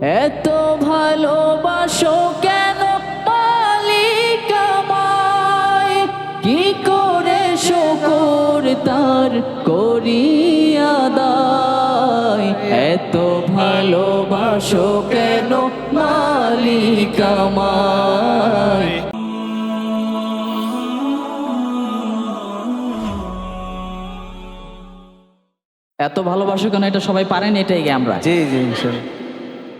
এত ভালোবাসো কেন মালিক আমায়? কি করে শুকুর তার করিয়া দায় এত ভালোবাসো কেন মালিক আমায়? এত ভালোবাসো কেন এটা সবাই পারেন এটাই গে আমরা। জি জি ইনশাল্লাহ।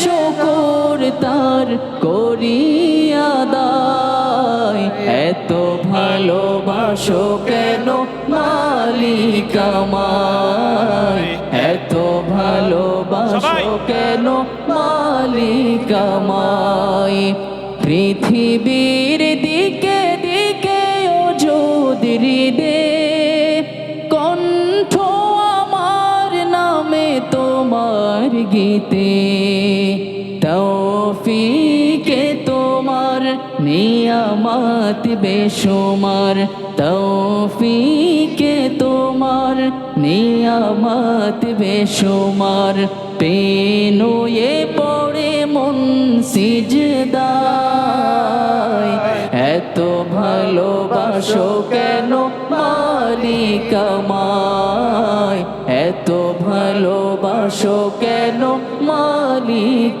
শুকুর তার করিয়া দায়। এত ভালোবাসো কেন মালিক আমায়? এত ভালোবাসো কেন মালিক আমায়? পৃথিবীর দিকে দিকে ওজোদিরি দে কণ্ঠ আমার নামে তোমার গীতে। তৌফিকে তোমার নিয়ামত বেশুমার, তৌফিকে তোমার নিয়ামত বেশুমার। পেনুয়ে পড়ে মন সিজদায়, এত ভালোবাসো কেন মালিক আমায় এত ভালোবাসো কেন মালিক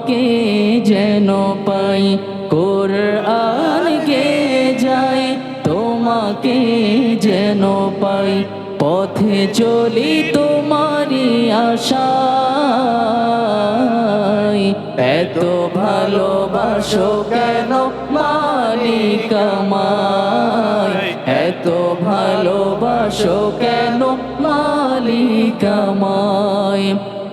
তোমাকে যেন পাই কোরআন গে যাই তোমাকে যেন পাই, পথে চলি তোমারি আশায়। এত ভালোবাসো কেন মালিক আমায়? এত ভালোবাসো কেন মালিক আমায়?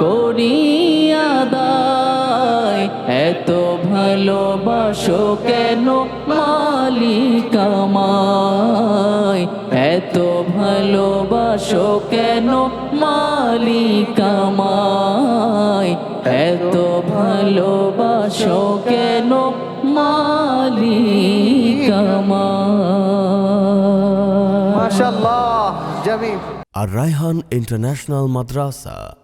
করিয়া দায় এত ভালোবাসো কেন মালিক আমায়? এত ভালোবাসো কেন মালিক আমায়? এত ভালোবাসো কেন মালিক আমায়? মাশাআল্লাহ জামিল। আর রায়হান ইন্টারন্যাশনাল মাদ্রাসা।